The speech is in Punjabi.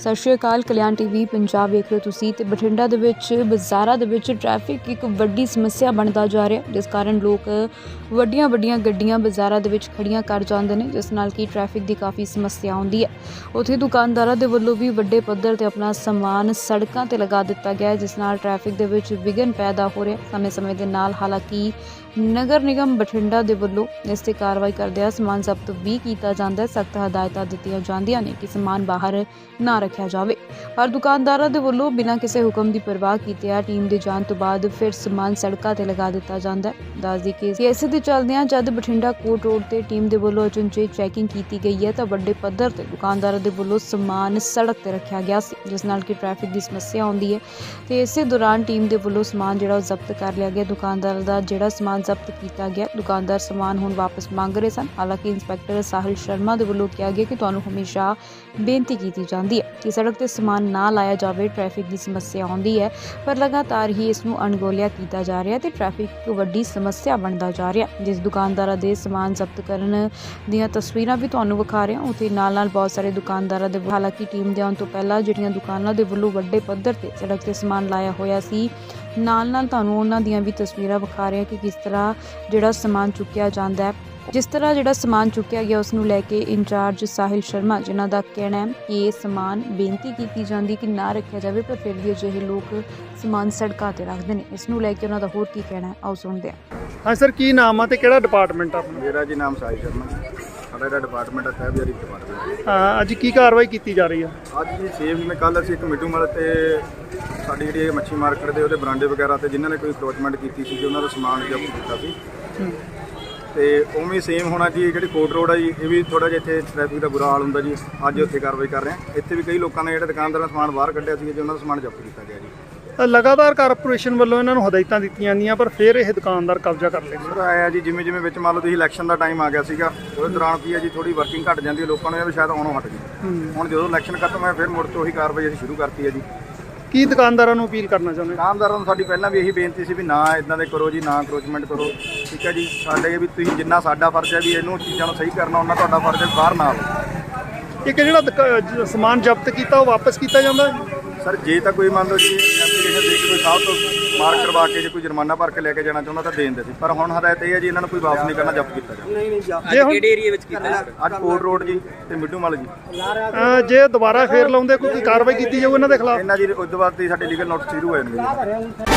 ਸਤਿ ਸ਼੍ਰੀ ਅਕਾਲ, ਕਲਿਆਣ ਟੀਵੀ, ਪੰਜਾਬ ਵੇਖ ਰਹੇ ਹੋ ਤੁਸੀਂ ਤੇ ਬਠਿੰਡਾ ਦੇ ਵਿੱਚ, ਬਾਜ਼ਾਰਾਂ ਦੇ ਵਿੱਚ ਟ੍ਰੈਫਿਕ ਇੱਕ ਵੱਡੀ ਸਮੱਸਿਆ ਬਣਦਾ ਜਾ ਰਿਹਾ। ਜਿਸ ਕਾਰਨ ਲੋਕ ਵੱਡੀਆਂ ਵੱਡੀਆਂ ਗੱਡੀਆਂ ਬਾਜ਼ਾਰਾਂ ਦੇ ਵਿੱਚ ਖੜੀਆਂ ਕਰ ਜਾਂਦੇ ਨੇ, ਜਿਸ ਨਾਲ ਕਿ ਟ੍ਰੈਫਿਕ ਦੀ ਕਾਫੀ ਸਮੱਸਿਆ ਆਉਂਦੀ ਹੈ। ਉੱਥੇ ਦੁਕਾਨਦਾਰਾਂ ਦੇ ਵੱਲੋਂ ਵੀ ਵੱਡੇ ਪੱਧਰ ਤੇ ਆਪਣਾ ਸਮਾਨ ਸੜਕਾਂ ਤੇ ਲਗਾ ਦਿੱਤਾ ਗਿਆ ਹੈ, ਜਿਸ ਨਾਲ ਟ੍ਰੈਫਿਕ ਦੇ ਵਿੱਚ ਵਿਘਨ ਪੈਦਾ ਹੋ ਰਿਹਾ ਸਮੇਂ-ਸਮੇਂ ਦੇ ਨਾਲ ਹਾਲਾਂਕਿ ਨਗਰ ਨਿਗਮ ਬਠਿੰਡਾ ਦੇ ਵੱਲੋਂ ਇਸ ਤੇ ਕਾਰਵਾਈ ਕਰਦਿਆਂ ਸਮਾਨ ਜ਼ਬਤ ਵੀ ਕੀਤਾ ਜਾਂਦਾ ਹੈ, ਸਖਤ ਹਦਾਇਤਾਂ ਦਿੱਤੀਆਂ ਜਾਂਦੀਆਂ ਨੇ ਕਿ ਸਮਾਨ ਬਾਹਰ ਨਾ ਰੱਖਿਆ ਜਾਵੇ। ਪਰ ਦੁਕਾਨਦਾਰਾਂ ਦੇ ਵੱਲੋਂ ਬਿਨਾਂ ਕਿਸੇ ਹੁਕਮ ਦੀ ਪਰਵਾਹ ਕੀਤੇ ਆ, ਟੀਮ ਦੇ ਜਾਣ ਤੋਂ ਬਾਅਦ ਫਿਰ ਸਮਾਨ ਸੜਕਾਂ ਤੇ ਲਗਾ ਦਿੱਤਾ ਜਾਂਦਾ ਹੈ। ਦੱਸਦੀ ਕਿ ਇਸੇ ਦੇ ਚੱਲਦਿਆਂ ਜਦ ਬਠਿੰਡਾ ਕੋਟ ਰੋਡ ਤੇ ਟੀਮ ਦੇ ਵੱਲੋਂ ਅਚਨਚੇ ਚੈਕਿੰਗ ਕੀਤੀ ਗਈ ਹੈ, ਤਾਂ ਵੱਡੇ ਪੱਧਰ ਤੇ ਦੁਕਾਨਦਾਰਾਂ ਦੇ ਵੱਲੋਂ ਸਮਾਨ ਸੜਕ ਤੇ ਰੱਖਿਆ ਗਿਆ ਸੀ, ਜਿਸ ਨਾਲ ਕਿ ਟ੍ਰੈਫਿਕ ਦੀ ਸਮੱਸਿਆ ਆਉਂਦੀ ਹੈ। ਤੇ ਇਸੇ ਦੌਰਾਨ ਟੀਮ ਦੇ ਵੱਲੋਂ ਸਮਾਨ ਜਿਹੜਾ ਉਹ ਜ਼ਬਤ ਕਰ ਲਿਆ ਗਿਆ। ਦੁਕਾਨਦਾਰ ਦਾ ਜਿਹੜਾ ਸਮਾਨ ਜ਼ਬਤ ਕੀਤਾ ਗਿਆ, ਦੁਕਾਨਦਾਰ ਸਮਾਨ ਹੁਣ ਵਾਪਸ ਮੰਗ ਰਹੇ ਸਨ। ਹਾਲਾਂਕਿ ਇੰਸਪੈਕਟਰ ਸਾਹਿਲ ਸ਼ਰਮਾ ਦੇ ਵੱਲੋਂ ਕਿਹਾ ਗਿਆ ਕਿ ਤੁਹਾਨੂੰ ਹਮੇਸ਼ਾ ਬੇਨਤੀ ਕੀਤੀ ਜਾਂਦੀ ਹੈ। ਕਿ ਸੜਕ ਤੇ ਸਮਾਨ ਨਾ ਲਾਇਆ ਜਾਵੇ ਟ੍ਰੈਫਿਕ ਦੀ ਸਮੱਸਿਆ ਆਉਂਦੀ ਹੈ, ਪਰ ਲਗਾਤਾਰ ਹੀ ਇਸ ਨੂੰ ਅਣਗੋਲਿਆ ਕੀਤਾ ਜਾ ਰਿਹਾ ਤੇ ਟ੍ਰੈਫਿਕ ਇੱਕ ਵੱਡੀ ਸਮੱਸਿਆ ਬਣਦਾ ਜਾ ਰਿਹਾ। ਜਿਸ ਦੁਕਾਨਦਾਰਾਂ ਦੇ ਸਮਾਨ ਜ਼ਬਤ ਕਰਨ ਦੀਆਂ ਤਸਵੀਰਾਂ ਵੀ ਤੁਹਾਨੂੰ ਵਿਖਾ ਰਹੇ ਹਾਂ। ਉਥੇ ਨਾਲ ਨਾਲ ਬਹੁਤ ਸਾਰੇ ਦੁਕਾਨਦਾਰਾਂ ਦੇ ਹਾਲਾਂਕਿ ਟੀਮ ਦੇ ਆਉਣ ਤੋਂ ਪਹਿਲਾਂ ਜਿਹੜੀਆਂ ਦੁਕਾਨਾਂ ਦੇ ਵੱਲੋਂ ਵੱਡੇ ਪੱਧਰ ਤੇ ਸੜਕ ਤੇ ਸਮਾਨ ਲਾਇਆ ਹੋਇਆ ਸੀ ਨਾਲ ਨਾਲ ਤੁਹਾਨੂੰ ਉਹਨਾਂ ਦੀਆਂ ਵੀ ਤਸਵੀਰਾਂ ਵਿਖਾ ਰਹੇ ਹਾਂ ਕਿ ਕਿਸ ਤਰ੍ਹਾਂ ਜਿਹੜਾ ਸਮਾਨ ਚੁੱਕਿਆ ਜਾਂਦਾ ਹੈ। ਜਿਸ ਤਰ੍ਹਾਂ ਜਿਹੜਾ ਸਮਾਨ ਚੁੱਕਿਆ ਗਿਆ ਉਸ ਨੂੰ ਲੈ ਕੇ ਇੰਚਾਰਜ ਸਾਹਿਲ ਸ਼ਰਮਾ ਜਿਨ੍ਹਾਂ ਦਾ ਕਹਿਣਾ ਹੈ ਕਿ ਇਹ ਸਮਾਨ ਬੇਨਤੀ ਕੀਤੀ ਜਾਂਦੀ ਕਿ ਨਾ ਰੱਖਿਆ ਜਾਵੇ ਪਰ ਫਿਰ ਵੀ ਅਜਿਹੇ ਲੋਕ ਸਮਾਨ ਸੜਕਾਂ ਤੇ ਰੱਖਦੇ ਨੇ। ਇਸ ਨੂੰ ਲੈ ਕੇ ਉਹਨਾਂ ਦਾ ਹੋਰ ਕੀ ਕਹਿਣਾ ਹੈ? ਆਓ ਸੁਣਦੇ ਹਾਂ। ਹਾਂ ਸਰ ਕੀ ਨਾਮ ਆ ਤੇ ਕਿਹੜਾ ਡਿਪਾਰਟਮੈਂਟ ਆ ਆਪਣਾ? ਮੇਰਾ ਜੀ ਨਾਮ ਸਾਈ ਸ਼ਰਮਾ ਸਾਡਾ ਜਿਹੜਾ ਡਿਪਾਰਟਮੈਂਟ ਹੈ ਸਹਿਬਜ਼ਾਰੀ ਡਿਪਾਰਟਮੈਂਟ ਹਾਂ, ਅੱਜ ਕੀ ਕਾਰਵਾਈ ਕੀਤੀ ਜਾ ਰਹੀ ਆ? ਅੱਜ ਜੀ ਸੇਮ ਜਿਵੇਂ ਕੱਲ ਅਸੀਂ ਇੱਕ ਮਿੱਟੂ ਮਲ ਤੇ ਸਾਡੀ ਜਿਹੜੀ ਇਹ ਮੱਛੀ ਮਾਰਕੀਟ ਦੇ ਉਹਦੇ ਬਰਾਂਡੇ ਵਗੈਰਾ ਤੇ ਜਿਨ੍ਹਾਂ ਨੇ ਕੋਈ ਕਰੋਚਮੈਂਟ ਕੀਤੀ ਸੀ ਜੀ ਉਹਨਾਂ ਦਾ ਸਮਾਨ ਜ਼ਬਤ ਕੀਤਾ ਸੀ ਤੇ ਉਵੇਂ ਸੇਮ ਹੋਣਾ ਜੀ ਜਿਹੜੀ ਕੋਟ ਰੋਡ ਆ ਜੀ ਇਹ ਵੀ ਥੋੜਾ ਜਿਹਾ ਇੱਥੇ ਟ੍ਰੈਫਿਕ ਦਾ ਬੁਰਾ ਹਾਲ ਹੁੰਦਾ ਜੀ। ਅੱਜ ਉੱਥੇ ਕਾਰਵਾਈ ਕਰ ਰਹੇ ਹਾਂ। ਇੱਥੇ ਵੀ ਕਈ ਲੋਕਾਂ ਨੇ ਜਿਹੜੇ ਦੁਕਾਨਦਾਰਾਂ ਦਾ ਸਮਾਨ ਬਾਹਰ ਕੱਢਿਆ ਸੀ ਜੀ ਉਹਨਾਂ ਦਾ ਸਮਾਨ ਜ਼ਬਤ ਕੀਤਾ ਗਿਆ ਜੀ। ਲਗਾਤਾਰ ਕਾਰਪੋਰੇਸ਼ਨ ਵੱਲੋਂ ਇਹਨਾਂ ਨੂੰ ਹਦਾਇਤਾਂ ਦਿੱਤੀਆਂ ਜਾਂਦੀਆਂ ਪਰ ਫਿਰ ਇਹ ਦੁਕਾਨਦਾਰ ਕਬਜ਼ਾ ਕਰ ਲੈਂਦੇ ਸਰ ਆਇਆ ਜੀ ਜਿਵੇਂ ਜਿਵੇਂ ਵਿੱਚ ਮੰਨ ਲਓ ਤੁਸੀਂ ਇਲੈਕਸ਼ਨ ਦਾ ਟਾਈਮ ਆ ਗਿਆ ਸੀਗਾ ਉਹਦੇ ਦੌਰਾਨ ਕੀ ਹੈ ਜੀ ਥੋੜੀ ਵਰਕਿੰਗ ਘਟ ਜਾਂਦੀ ਹੈ ਲੋਕਾਂ ਨੂੰ ਇਹ ਵੀ ਸ਼ਾਇਦ ਆਉਣੋਂ ਹਟ ਗਈ ਹੁਣ ਜਦੋਂ ਇਲੈਕਸ਼ਨ ਖਤਮ ਹੋਇਆ ਫਿਰ ਮੁੜ ਤੋਂ ਉਹੀ ਕਾਰਵਾਈ ਅਸੀਂ ਸ਼ੁਰੂ ਕਰਤੀ ਹੈ ਜੀ। ਕੀ ਦੁਕਾਨਦਾਰਾਂ ਨੂੰ ਅਪੀਲ ਕਰਨਾ ਚਾਹੁੰਦੇ ਦੁਕਾਨਦਾਰਾਂ ਨੂੰ ਸਾਡੀ ਪਹਿਲਾਂ ਵੀ ਇਹੀ ਬੇਨਤੀ ਸੀ ਵੀ ਨਾ ਇਦਾਂ ਦੇ ਕਰੋ ਜੀ ਨਾ ਕਰੋਚਮੈਂਟ ਕਰੋ। ਠੀਕ ਹੈ ਜੀ? ਸਾਡੇ ਵੀ ਤੁਸੀਂ ਜਿੰਨਾ ਸਾਡਾ ਫਰਜ਼ ਹੈ ਵੀ ਇਹਨੂੰ ਚੀਜ਼ਾਂ ਨੂੰ ਸਹੀ ਕਰਨਾ ਉਹਨਾਂ ਤੁਹਾਡਾ ਫਰਜ਼ ਹੈ ਬਾਹਰ ਨਾ ਆਓ। ਇੱਕ ਜਿਹੜਾ ਸਮਾਨ ਜ਼ਬਤ ਕੀਤਾ ਉਹ ਵਾਪਸ ਕੀਤਾ ਜਾਂਦਾ? ਸਰ ਜੇ ਤਾਂ ਕੋਈ ਮੰਨ ਲਓ ਜੀ ਐਪਲੀਕੇਸ਼ਨ ਦੇ ਕੇ ਕੋਈ ਸਾਹਿਬ ਤੋਂ ਮਾਰਕ ਕਰਵਾ ਕੇ ਜੇ ਕੋਈ ਜੁਰਮਾਨਾ ਭਰ ਕੇ ਲੈ ਕੇ ਜਾਣਾ ਚਾਹੁੰਦਾ ਤਾਂ ਦੇ ਦਿੰਦੇ ਸੀ ਪਰ ਹੁਣ ਹਦਾਇਤ ਇਹ ਹੈ ਜੀ ਇਹਨਾਂ ਨੂੰ ਕੋਈ ਵਾਪਸ ਨਹੀਂ ਕਰਨਾ ਜ਼ਬਤ ਕੀਤਾ ਜਾਵੇ। ਜੇ ਹੁਣ ਕਿਹੜੇ ਏਰੀਆ ਵਿੱਚ ਕੀਤਾ ਹੈ ਅੱਜ ਕੋਟ ਰੋਡ ਜੀ ਤੇ ਮਿੱਡੂ ਮਲ ਜੀ। ਜੇ ਦੁਬਾਰਾ ਫੇਰ ਲਾਉਂਦੇ ਕੋਈ ਕਾਰਵਾਈ ਕੀਤੀ ਜਾਊ ਇਹਨਾਂ ਦੇ ਖਿਲਾਫ? ਇਹਨਾਂ ਜੀ ਉਸ ਤੋਂ ਬਾਅਦ ਹੀ ਸਾਡੇ ਲੀਗਲ ਨੋਟਿਸ ਸ਼ੁਰੂ ਹੋਏ ਨੇ ਜੀ।